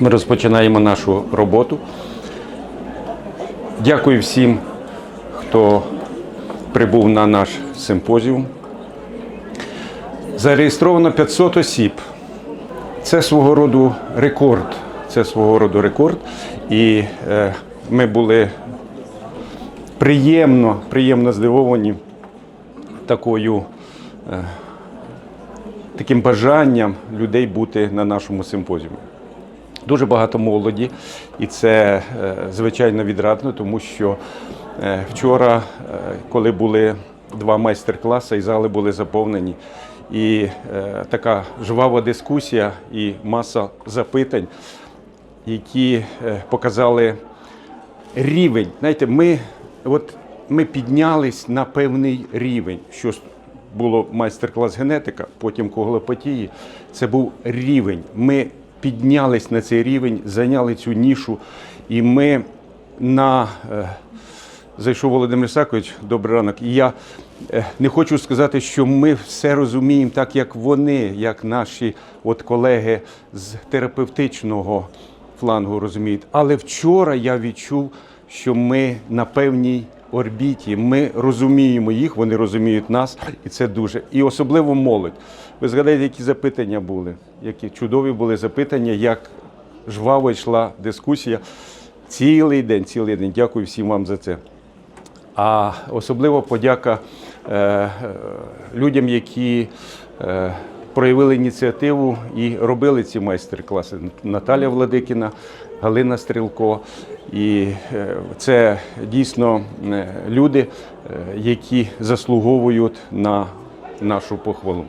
Ми розпочинаємо нашу роботу. Дякую всім, хто прибув на наш симпозіум. Зареєстровано 500 осіб. Це свого роду рекорд. Це свого роду рекорд. І е, ми були приємно, приємно здивовані такою, е, таким бажанням людей бути на нашому симпозіумі. Дуже багато молоді, і це е, звичайно відрадно, тому що е, вчора, е, коли були два майстер-класи, і зали були заповнені, і така жвава дискусія і маса запитань, які показали рівень. Знаєте, ми, от, ми піднялись на певний рівень. Що було майстер-клас генетика, потім коглопатії. Це був рівень. Ми піднялись на цей рівень, зайняли цю нішу, і ми на е, зайшов Володимир Сакович, добрий ранок. І я е, не хочу сказати, що ми все розуміємо так, як вони, як наші от колеги з терапевтичного флангу розуміють. Але вчора я відчув, що ми на певній орбіті. Ми розуміємо їх, вони розуміють нас, і це дуже. І особливо молодь. Ви згадаєте, які запитання були, які чудові були запитання, як жваво йшла дискусія. Цілий день, цілий день. Дякую всім вам за це. А особливо подяка е, е, людям, які е, проявили ініціативу і робили ці майстер-класи. Наталя Владикіна, Галина Стрілко. І е, це дійсно е, люди, які заслуговують на нашу похвалу.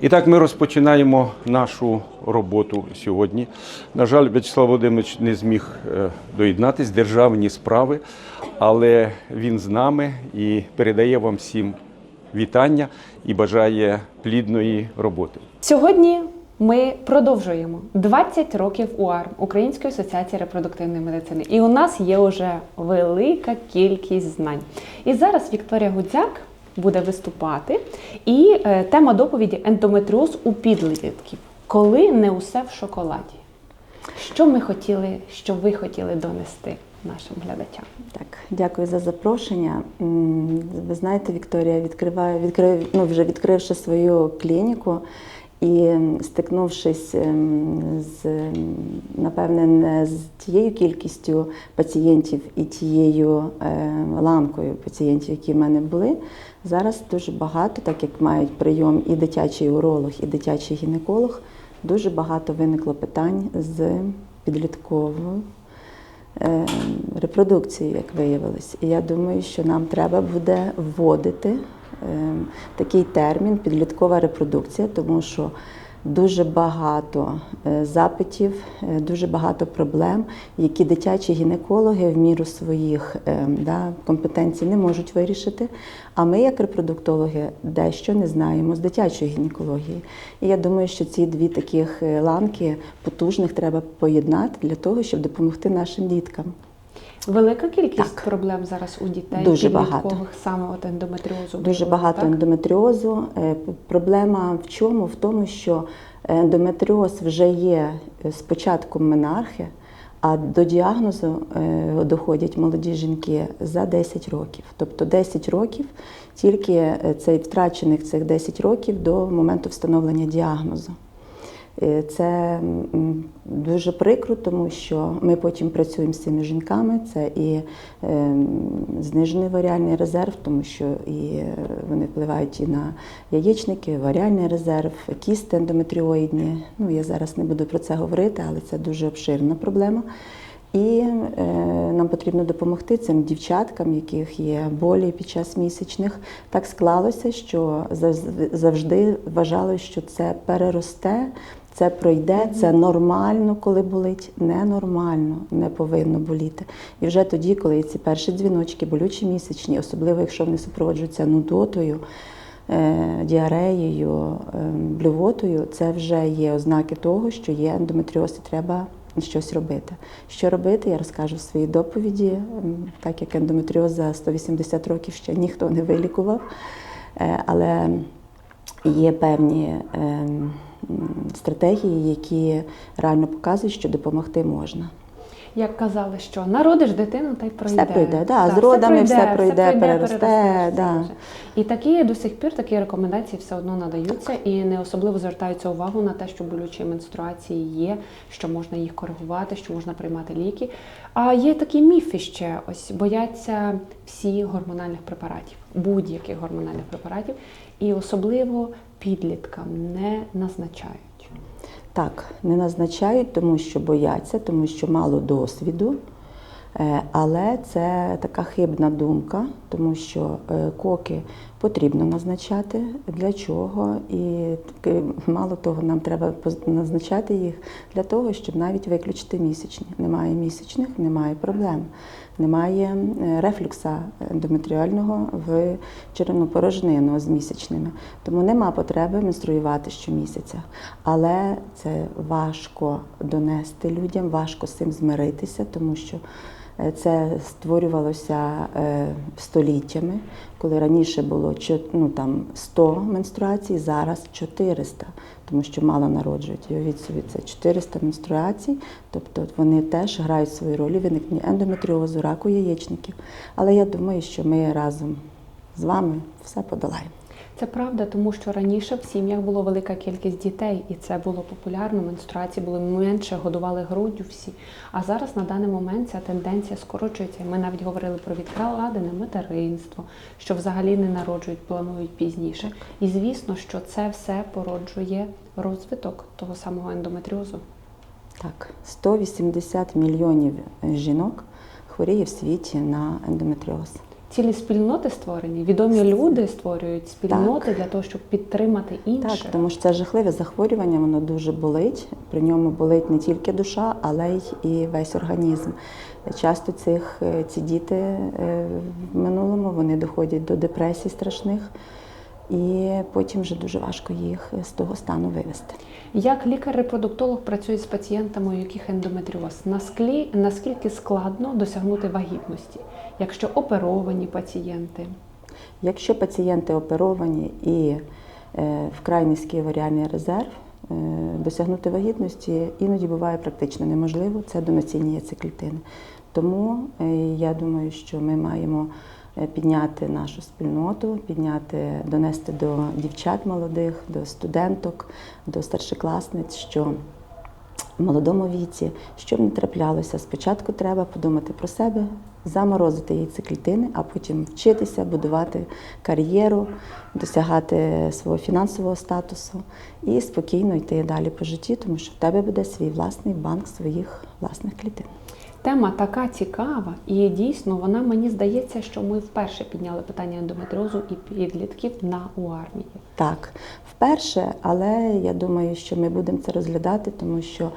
І так ми розпочинаємо нашу роботу сьогодні. На жаль, В'ячеслав Володимирович не зміг е, доєднатись державні справи, але він з нами і передає вам всім вітання і бажає плідної роботи. Сьогодні ми продовжуємо 20 років УАРМ Української асоціації репродуктивної медицини. І у нас є вже велика кількість знань. І зараз Вікторія Гудзяк буде виступати. І е, тема доповіді ендометріоз у підлітків. Коли не усе в шоколаді. Що ми хотіли, що ви хотіли донести нашим глядачам? Так, дякую за запрошення. Ви знаєте, Вікторія відкриває, відкрив, ну, вже відкривши свою клініку і стикнувшись ем, з, напевне, не з тією кількістю пацієнтів і тією е, ланкою пацієнтів, які в мене були. Зараз дуже багато, так як мають прийом і дитячий уролог, і дитячий гінеколог, дуже багато виникло питань з підлітковою е, репродукції, як виявилось. І я думаю, що нам треба буде вводити е, такий термін підліткова репродукція, тому що дуже багато е, запитів, е, дуже багато проблем, які дитячі гінекологи в міру своїх е, да, компетенцій не можуть вирішити. А ми, як репродуктологи, дещо не знаємо з дитячої гінекології. І я думаю, що ці дві таких ланки потужних треба поєднати для того, щоб допомогти нашим діткам. Велика кількість Так. проблем зараз у дітей Дуже багато. саме от ендометріозу. Дуже виявлено, багато так? ендометріозу. Е, Проблема в чому? В тому, що ендометріоз вже є е, з менархи, а до діагнозу е, доходять молоді жінки за 10 років. Тобто 10 років тільки цей втрачених цих 10 років до моменту встановлення діагнозу. Е, Це дуже прикро, тому що ми потім працюємо з цими жінками. Це і е, знижений варіальний резерв, тому що і е, вони впливають і на яєчники, варіальний резерв, кісти ендометріоїдні. Ну я зараз не буду про це говорити, але це дуже обширна проблема. І е, нам потрібно допомогти цим дівчаткам, яких є болі під час місячних. Так склалося, що зав- завжди вважали, що це переросте, це пройде, це нормально, коли болить. Ненормально, не повинно боліти. І вже тоді, коли ці перші дзвіночки, болючі місячні, особливо якщо вони супроводжуються нудотою, е, діареєю, е, блювотою, це вже є ознаки того, що є ендометріоз і треба щось робити. Що робити, я розкажу в своїй доповіді, так як ендометріоз за 180 років ще ніхто не вилікував. Е, Але є певні ем, стратегії, які реально показують, що допомогти можна. Як казали, що народиш дитину, та й пройде. пройде, да, з все родами все пройде, переросте, переросте, да. І такі до сих пір такі рекомендації все одно надаються, і не особливо звертаються увагу на те, що болючі менструації є, що можна їх коригувати, що можна приймати ліки. А є такі міфи ще ось бояться всі гормональних препаратів, будь-яких гормональних препаратів, і особливо підліткам не назначають. Так, не назначають, тому що бояться, тому що мало досвіду. Е, Але це така хибна думка, тому що е, коки потрібно назначати. Для чого? І мало того, нам треба назначати їх для того, щоб навіть виключити місячні. Немає місячних, немає проблем. Немає е, рефлюкса ендометріального в черевну порожнину з місячними. Тому нема потреби менструювати щомісяця. Але це важко донести людям, важко з цим змиритися, тому що це створювалося е, століттями, коли раніше було ну, там, 100 менструацій, зараз 400, тому що мало народжують. І уявіть собі, це 400 менструацій, тобто вони теж грають свою роль у виникненні ендометріозу, раку яєчників. Але я думаю, що ми разом з вами все подолаємо. Це правда, тому що раніше в сім'ях було велика кількість дітей, і це було популярно. Менструації були менше, годували груддю всі. А зараз на даний момент ця тенденція скорочується. Ми навіть говорили про відкладене материнство, що взагалі не народжують, планують пізніше. І звісно, що це все породжує розвиток того самого ендометріозу. Так, 180 мільйонів жінок хворіє в світі на ендометріоз. Цілі спільноти створені, відомі люди створюють спільноти для того, щоб підтримати інших. Так, тому що це жахливе захворювання, воно дуже болить. При ньому болить не тільки душа, але й і весь організм. Часто цих, е, ці діти е, в минулому вони доходять до депресій страшних, і потім вже дуже важко їх з того стану вивести. Як лікар-репродуктолог працює з пацієнтами, у яких ендометріоз, Насклі- наскільки складно досягнути вагітності, якщо оперовані пацієнти? Якщо пацієнти оперовані і е, вкрай низький варіальний резерв, е, досягнути вагітності іноді буває практично неможливо. Це донаційні яйцеклітини. Тому е, я думаю, що ми маємо підняти нашу спільноту, підняти, донести до дівчат молодих, до студенток, до старшокласниць, що в молодому віці, щоб не траплялося, спочатку треба подумати про себе, заморозити яйцеклітини, а потім вчитися, будувати кар'єру, досягати свого фінансового статусу і спокійно йти далі по житті, тому що в тебе буде свій власний банк своїх власних клітин. Тема така цікава, і дійсно вона мені здається, що ми вперше підняли питання ендометріозу і підлітків на УАРМії. Так, вперше, але я думаю, що ми будемо це розглядати, тому що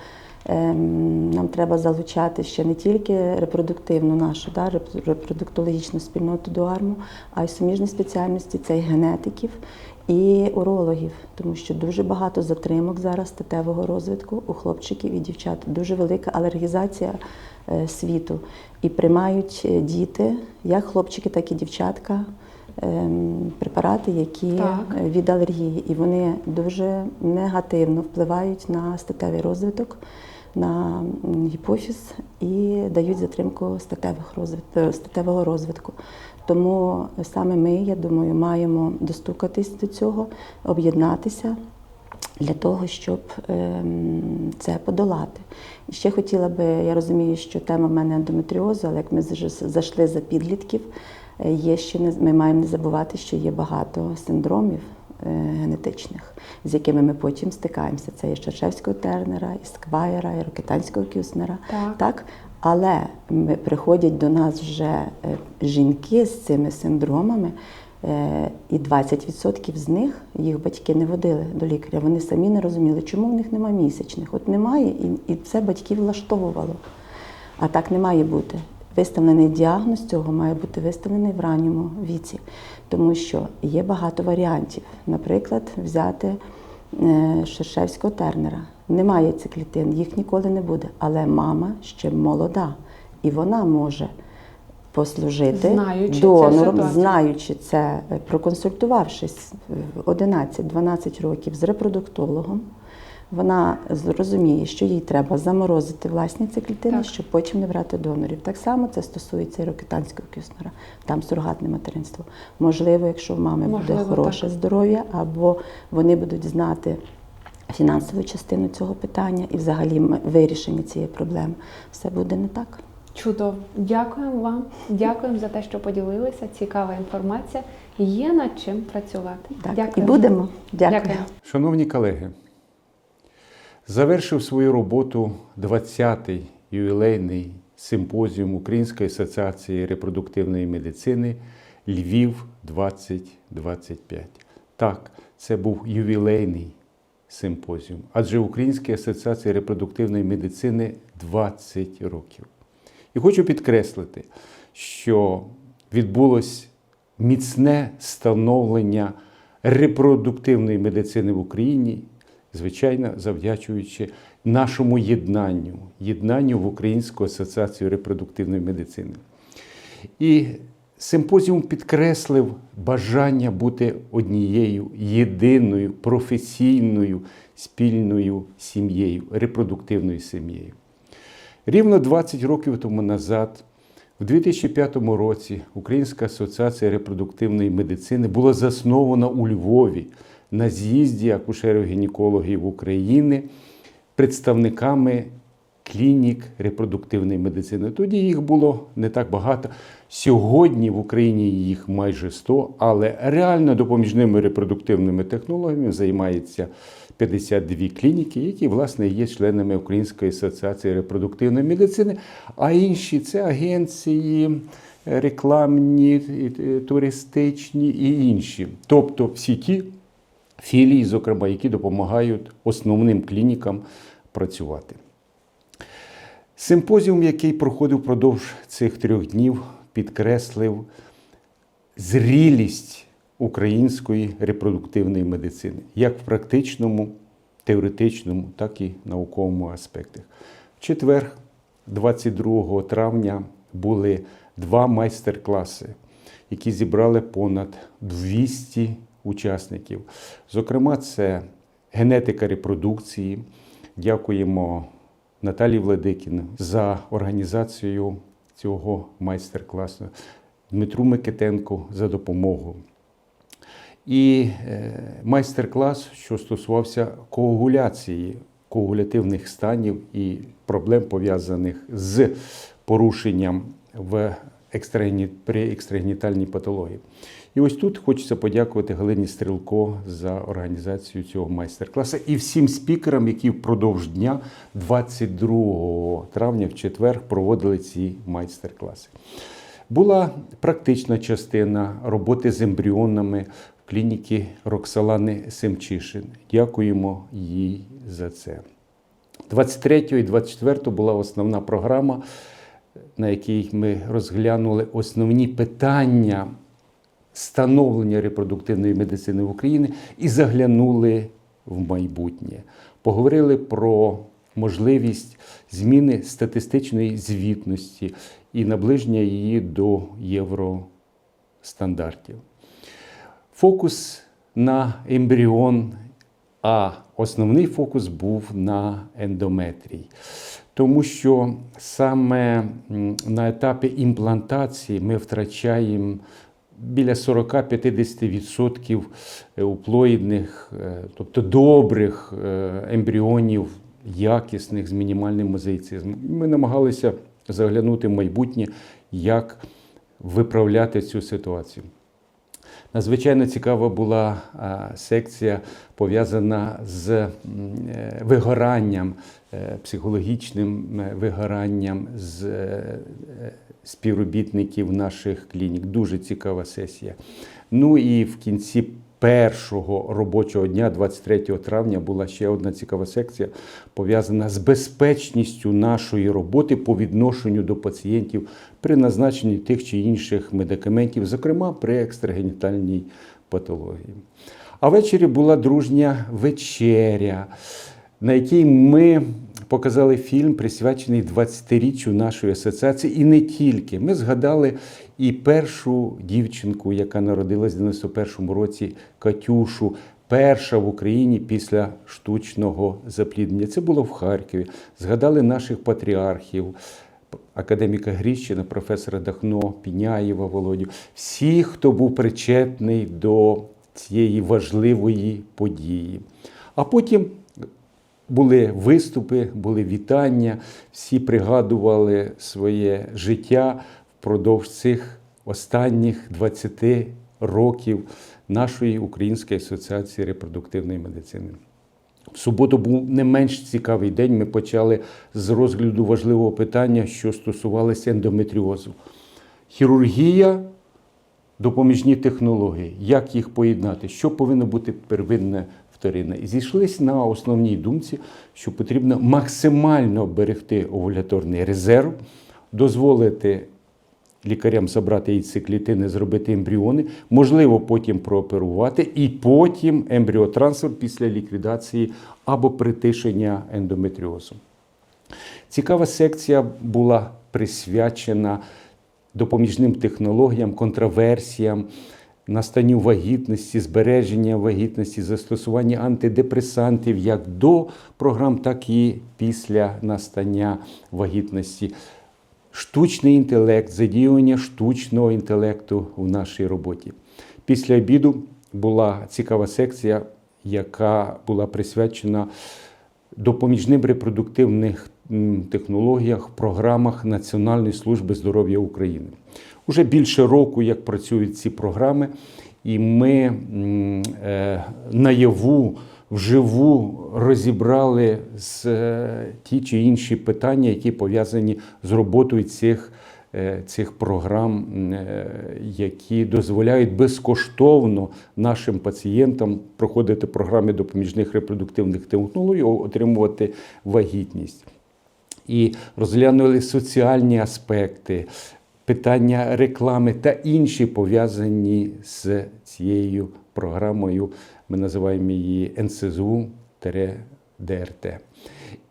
ем, нам треба залучати ще не тільки репродуктивну нашу да, реп- репродуктологічну спільноту до АРМу, а й суміжні спеціальності це й генетиків і урологів, тому що дуже багато затримок зараз статевого розвитку у хлопчиків і дівчат. Дуже велика алергізація е, світу. І приймають е, діти, як хлопчики, так і дівчатка. Ем, Препарати, які Так. е, від алергії, і вони дуже негативно впливають на статевий розвиток, на гіпофіз і дають затримку статевих розвит... е, статевого розвитку. Тому саме ми, я думаю, маємо достукатись до цього, об'єднатися для того, щоб ем, це подолати. І ще хотіла би, я розумію, що тема в мене ендометріозу, але як ми зайшли за підлітків, є ще не ми маємо не забувати, що є багато синдромів е, генетичних, з якими ми потім стикаємося. Це і Шершевського тернера, і Сквайера, і Рокитанського кюснера. Так. Так? Але ми, приходять до нас вже е, жінки з цими синдромами, е, і 20% з них їх батьки не водили до лікаря. Вони самі не розуміли, чому в них немає місячних. От немає, і, і це батьків влаштовувало. А так не має бути. Виставлений діагноз цього має бути виставлений в ранньому віці, тому що є багато варіантів. Наприклад, взяти е, Шершевського тернера. Немає циклітин, їх ніколи не буде. Але мама ще молода, і вона може послужити Знаючи донором, знаючи це, е, проконсультувавшись е, 11-12 років з репродуктологом. Вона зрозуміє, що їй треба заморозити власні ці клітини, Так. щоб потім не брати донорів. Так само це стосується і рокетанського кюснера, там сурогатне материнство. Можливо, якщо в мами Можливо, буде хороше так. здоров'я, або вони будуть знати фінансову частину цього питання і взагалі вирішення цієї проблеми, все буде не так. Чудово. Дякуємо вам. Дякуємо за те, що поділилися. Цікава інформація. Є над чим працювати. Так, Дякую. і будемо. Дякую. Дякую. Шановні колеги, завершив свою роботу 20-й ювілейний симпозіум Української асоціації репродуктивної медицини Львів 2025. Так, це був ювілейний симпозіум, адже Українській асоціації репродуктивної медицини 20 років. І хочу підкреслити, що відбулось міцне становлення репродуктивної медицини в Україні, звичайно, завдячуючи нашому єднанню, єднанню в Українську асоціацію репродуктивної медицини. І симпозіум підкреслив бажання бути однією єдиною професійною спільною сім'єю, репродуктивною сім'єю. Рівно 20 років тому назад, в 2005 році, Українська асоціація репродуктивної медицини була заснована у Львові на з'їзді акушерів-гінекологів України представниками клінік репродуктивної медицини. Тоді їх було не так багато. Сьогодні в Україні їх майже 100, але реально допоміжними репродуктивними технологіями займається 52 клініки, які, власне, є членами Української асоціації репродуктивної медицини, а інші це агенції, рекламні, туристичні і інші. Тобто всі ті філії, зокрема, які допомагають основним клінікам працювати. Симпозіум, який проходив впродовж цих трьох днів, підкреслив зрілість української репродуктивної медицини, як в практичному, теоретичному, так і науковому аспектах. В четвер, 22 травня, були два майстер-класи, які зібрали понад 200 учасників. Зокрема, це генетика репродукції. Дякуємо Наталії Владикіну за організацію цього майстер-класу, Дмитру Микитенку за допомогу. І е, майстер-клас, що стосувався коагуляції, коагулятивних станів і проблем, пов'язаних з порушенням в екстрагені... при екстрагенітальній патології. І ось тут хочеться подякувати Галині Стрілко за організацію цього майстер-класу і всім спікерам, які впродовж дня, 22 травня, в четвер, проводили ці майстер-класи. Була практична частина роботи з ембріонами в клініці Роксалани Семчишин. Дякуємо їй за це. 23 і 24 була основна програма, на якій ми розглянули основні питання становлення репродуктивної медицини в Україні і заглянули в майбутнє. Поговорили про можливість зміни статистичної звітності і наближення її до євростандартів. Фокус на ембріон, а основний фокус був на ендометрій. Тому що саме на етапі імплантації ми втрачаємо біля 40-50% уплоїдних, е, тобто добрих е, ембріонів, якісних з мінімальним мозаїцизмом. Ми намагалися заглянути в майбутнє, як виправляти цю ситуацію. Надзвичайно цікава була секція пов'язана з е, вигоранням, е, психологічним е, вигоранням з е, е, співробітників наших клінік. Дуже цікава сесія. Ну і в кінці першого робочого дня, 23 травня, була ще одна цікава секція, пов'язана з безпечністю нашої роботи по відношенню до пацієнтів при назначенні тих чи інших медикаментів, зокрема при екстрагенітальній патології. А ввечері була дружня вечеря, на якій ми показали фільм, присвячений 20-річчю нашої асоціації, і не тільки. Ми згадали і першу дівчинку, яка народилась в 91-му році, Катюшу. Перша в Україні після штучного запліднення. Це було в Харкові. Згадали наших патріархів, академіка Гріщина, професора Дахно, Піняєва, Володю. Всі, хто був причетний до цієї важливої події. А потім були виступи, були вітання, всі пригадували своє життя впродовж цих останніх 20 років нашої Української асоціації репродуктивної медицини. В суботу був не менш цікавий день. Ми почали з розгляду важливого питання, що стосувалося ендометріозу. Хірургія, допоміжні технології, як їх поєднати, що повинно бути первинне вторинне. І зійшлися на основній думці, що потрібно максимально берегти овуляторний резерв, дозволити лікарям забрати яйцеклітини, зробити ембріони, можливо, потім прооперувати, і потім ембріотрансфер після ліквідації або притишення ендометріозу. Цікава секція була присвячена допоміжним технологіям, контраверсіям, настанню вагітності, збереження вагітності, застосування антидепресантів як до програм, так і після настання вагітності. Штучний інтелект, задіювання штучного інтелекту в нашій роботі. Після обіду була цікава секція, яка була присвячена допоміжним репродуктивних технологіях, програмах Національної служби здоров'я України. Уже більше року, як працюють ці програми, і ми е, наяву, вживу розібрали з, е, ті чи інші питання, які пов'язані з роботою цих, е, цих програм, які дозволяють безкоштовно нашим пацієнтам проходити програми допоміжних репродуктивних технологій, отримувати вагітність. І розглянули соціальні аспекти, питання реклами та інші пов'язані з цією програмою. Ми називаємо її НСЗУ-ДРТ.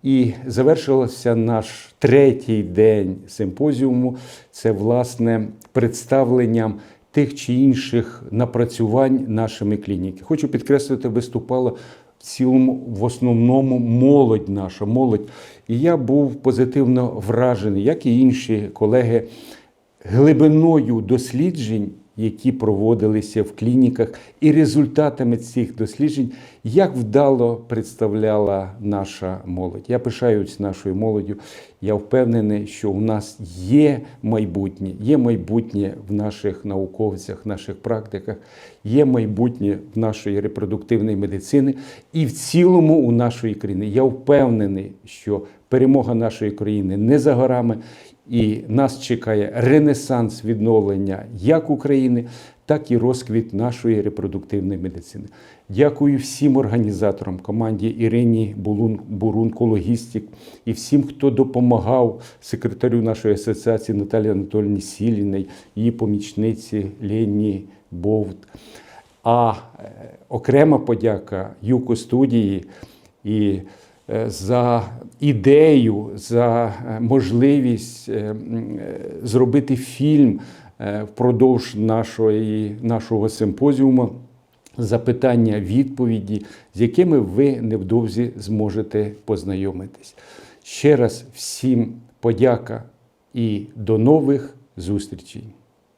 І завершився наш третій день симпозіуму. Це власне представленням тих чи інших напрацювань нашими клініки. Хочу підкреслити, виступала в цілому, в основному молодь наша, молодь. І я був позитивно вражений, як і інші колеги, глибиною досліджень, які проводилися в клініках, і результатами цих досліджень, як вдало представляла наша молодь. Я пишаюсь нашою молоддю. Я впевнений, що у нас є майбутнє, є майбутнє в наших науковцях, наших практиках, є майбутнє в нашої репродуктивної медицини і в цілому у нашої країни. Я впевнений, що перемога нашої країни не за горами. І нас чекає ренесанс відновлення як України, так і розквіт нашої репродуктивної медицини. Дякую всім організаторам, команді Ірині Булун, Бурунко, Логістик і всім, хто допомагав секретарю нашої асоціації Наталії Анатольовні Сіліної, її помічниці Лені Бовт. А е, окрема подяка Юко студії і за ідею, за е, можливість е, е, зробити фільм е, впродовж нашої, нашого симпозіуму. Запитання, відповіді, з якими ви невдовзі зможете познайомитись. Ще раз всім подяка і до нових зустрічей.